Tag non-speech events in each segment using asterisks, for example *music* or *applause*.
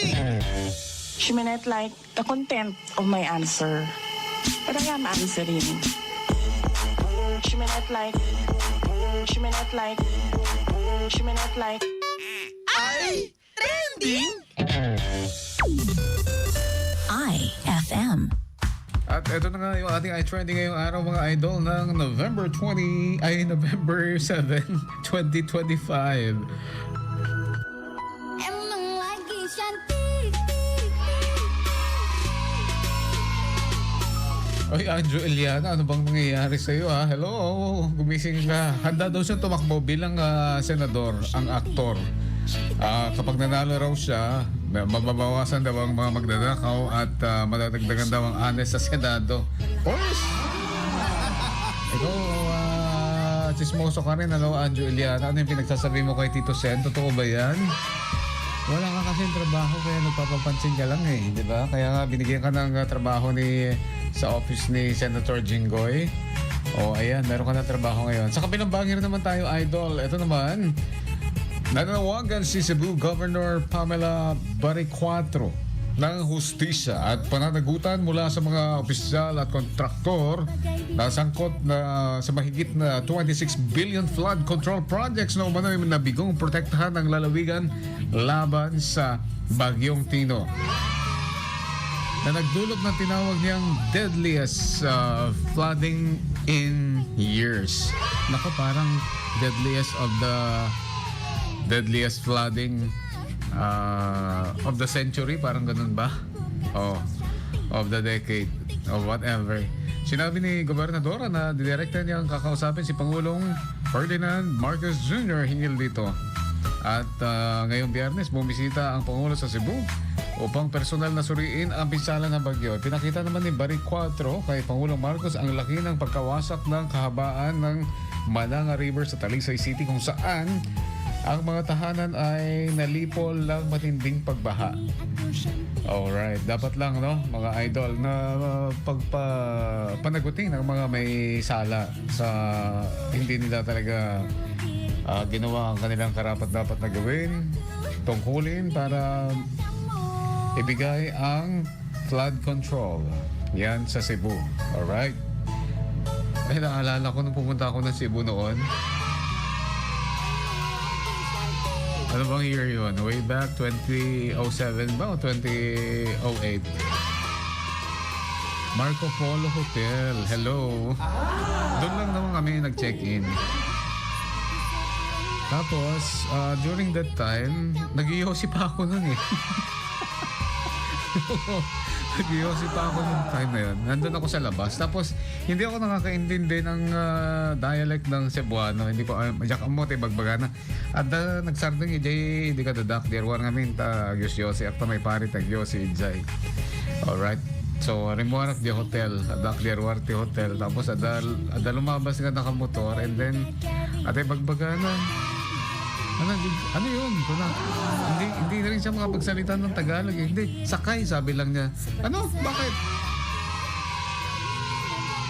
She may not like the content of my answer, but I am answering. She may not like, she may not like, she may not like. IFM. At ito na nga yung ating iTrending ngayong araw mga idol ng November 20 ay November 7, 2025. *laughs* Oy, Andrew Eliana, ano bang nangyayari sa iyo ha? Hello, gumising ka. Handa daw siya tumakbo bilang ah, senador, ang aktor. Ah, kapag nanalo raw siya, mababawasan daw ang mga magdadakaw at uh, madadagdagan daw ang anes sa Senado. Boys! Ikaw, uh, chismoso ka rin, ano, Andrew Eliana? Ano yung pinagsasabi mo kay Tito Sen? Totoo ba yan? Wala ka kasi trabaho kaya nagpapapansin ka lang eh, di ba? Kaya nga binigyan ka ng uh, trabaho ni sa office ni Senator Jinggoy. O ayan, meron ka na trabaho ngayon. Sa kabilang bangir naman tayo, idol. Ito naman, nananawagan si Cebu Governor Pamela Baricuatro ng hustisya at pananagutan mula sa mga opisyal at kontraktor na sangkot na sa mahigit na 26 billion flood control projects na umano'y nabigong protektahan ng lalawigan laban sa Bagyong Tino na nagdulot ng tinawag niyang deadliest uh, flooding in years. Nako, parang deadliest of the deadliest flooding uh, of the century, parang ganun ba? Oh, of the decade, of whatever. Sinabi ni Gobernadora na didirekta niyang kakausapin si Pangulong Ferdinand Marcos Jr. hinggil dito. At uh, ngayong biyernes, bumisita ang Pangulo sa Cebu upang personal na suriin ang pinsala ng bagyo. Pinakita naman ni Barry 4 kay Pangulong Marcos ang laki ng pagkawasak ng kahabaan ng Mananga River sa Talisay City kung saan ang mga tahanan ay nalipol ng matinding pagbaha. Alright, dapat lang no, mga idol na uh, pagpa panagutin ng mga may sala sa hindi nila talaga ah, ginawa ang kanilang karapat dapat na gawin, tungkulin para ibigay ang flood control. Yan sa Cebu. Alright? Ay, naalala ko nung pumunta ako ng Cebu noon. Ano bang year yun? Way back 2007 ba o 2008? Marco Polo Hotel. Hello. Doon lang naman kami nag-check-in. Tapos, uh, during that time, nag-iossi pa ako nun eh. *laughs* nag-iossi pa ako nung time na yun. Nandun ako sa labas. Tapos, hindi ako nakakaintindi ng ah, dialect ng Cebuano. Hindi ko, uh, jak amote, bagbagana. At uh, nagsardong ijay, hindi ka dadak, one ngamin, ta, yos yosi, akta may pari, tag yosi, ijay. Alright. So, rimuanak di hotel, adak di Arwarte hotel. Tapos, ada, ada lumabas nga nakamotor, and then, atay bagbagana. Ano, ano yun? Na. Hindi, hindi na rin siya makapagsalita ng Tagalog. eh. Hindi, sakay, sabi lang niya. Ano? Bakit?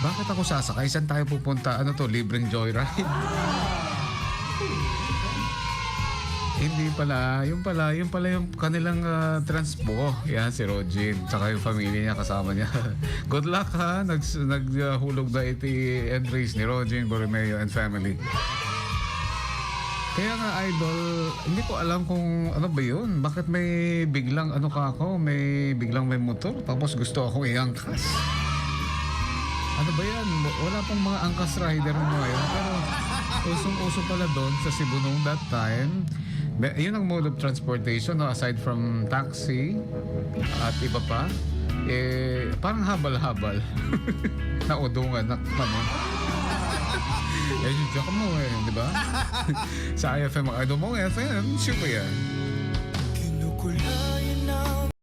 Bakit ako sasakay? Saan tayo pupunta? Ano to? Libreng joyride? Hindi pala. Yung pala, yung pala yung kanilang ah, transpo. Yan, si Rogin. Tsaka yung pamilya niya, kasama niya. *laughs* Good luck ha. Nag, naghulog na iti entries ni Rogin, Borromeo, and family. Kaya nga idol, hindi ko alam kung ano ba yun. Bakit may biglang ano ka ako, may biglang may motor, tapos gusto akong iangkas. Ano ba yan? Wala pang mga angkas rider ngayon. Pero usong-uso pala doon sa Cebu noong that time. Yun ang mode of transportation, no? aside from taxi at iba pa. Eh, parang habal-habal. *laughs* Naudungan na ano. Eh, yung joke mo eh, di ba? *laughs* sa IFM, idol mo, FM, sure yan. Kinukulay